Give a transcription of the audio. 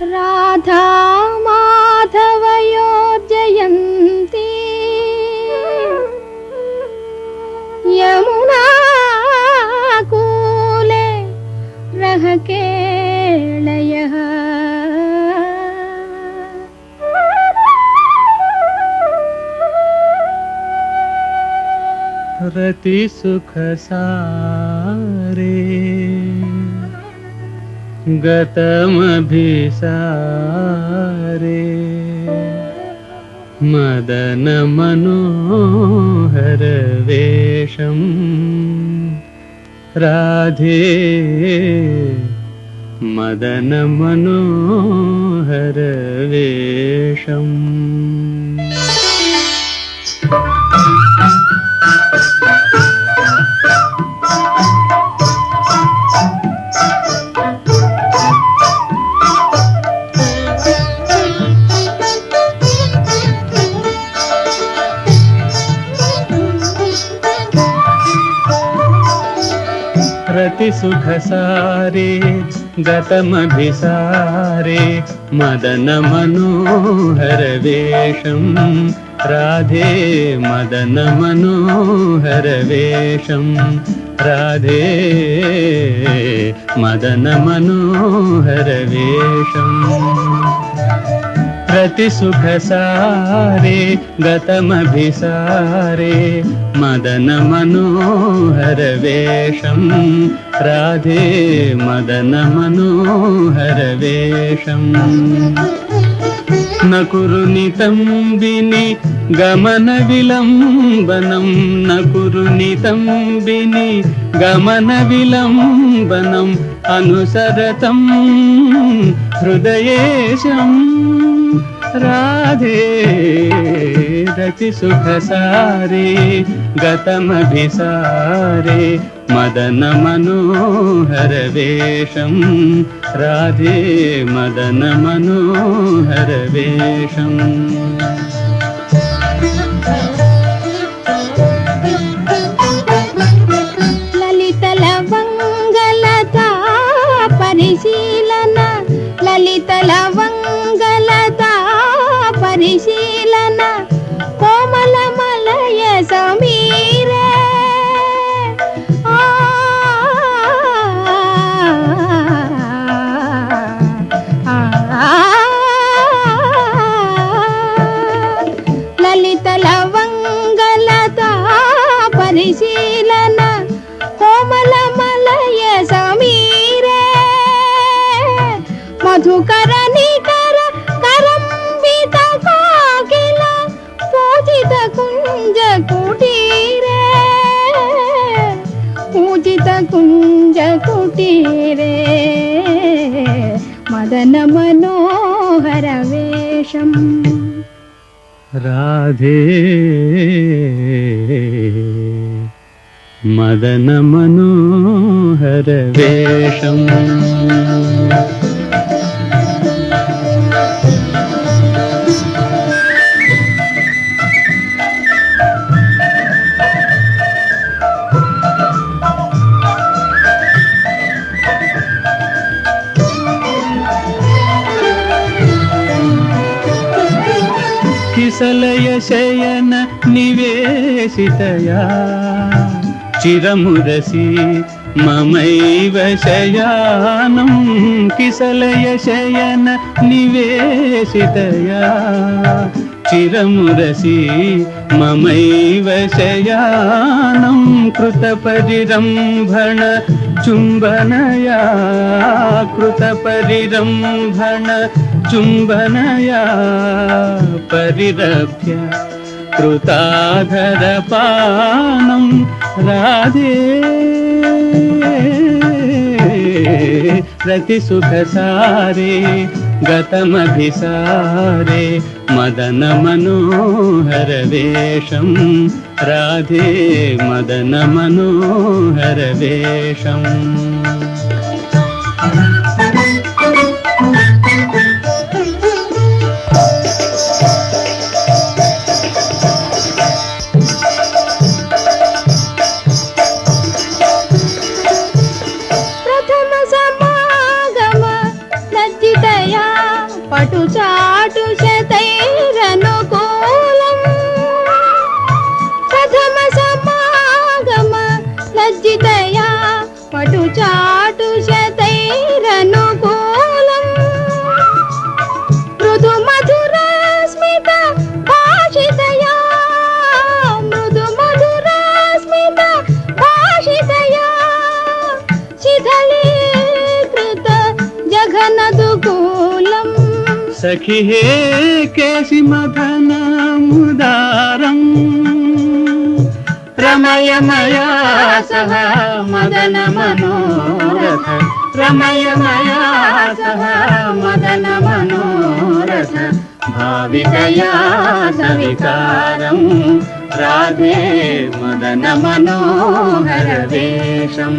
राधा माथवयोजयन्ति यमुनाकूले रहकेणय रतिसुखसा गतमभिसारे। मदनमनोहरवेषम् राधे मदनमनोहरवेषम् हरति सुखसारे गतमभिसारे मदनमनोहरवेषम् राधे मदनमनोहरवेषम् राधे मदनमनोहरवेषम् ప్రతి సుఖసారే గతమభిసారే. మదన మనోహర వేషం రాధే మదన మనోహర వేషం. నకురుని తంబిని గమన విలంబనం. నకురుని తంబిని గమన విలంబనం. అనుసరతం హృదయేశం రాధే. अनुसरतं हृदयेशम् राधे रतिसुखसारे गतमभिसारे मदन मनोहर वेशम् राधे मदन मनोहर वेशम् లలితలవంగలతా లలితలవంగలతా పరిశీలన కోమల మలయ సమీరే. మధుకర నికర కరంబిత కాకిల పూజిత కుంజ కుటీరే. పూజిత కుంజ కుటీరే. మదన మనోహర వేషం. రాధే. మదన మనోహర వేషం. किसलय शयन निवेशितया चिरमुरसि ममैव शयानं किसलय शयन निवेशितया चिरमुरसि ममैव शयानं कृतपरिरम्भण चुम्बनया कृतपरिरम्भण चुम्बनया పరిరభ్య కృతాధర పానం రాధే ప్రతి సుఖసారే గతమభిసారే మదన మనోహర వేషం రాధే మదన మనోహర వేషం శిథలీకృత జఘనదుకూలం సఖి హే కేసి మదన ముదారం రమయ మయా సహ మదన మనోరథ. రమయ మయా సహ మదన మనోరథ. భావితయా సవికారం రాధే మదన మనోహర వేషం.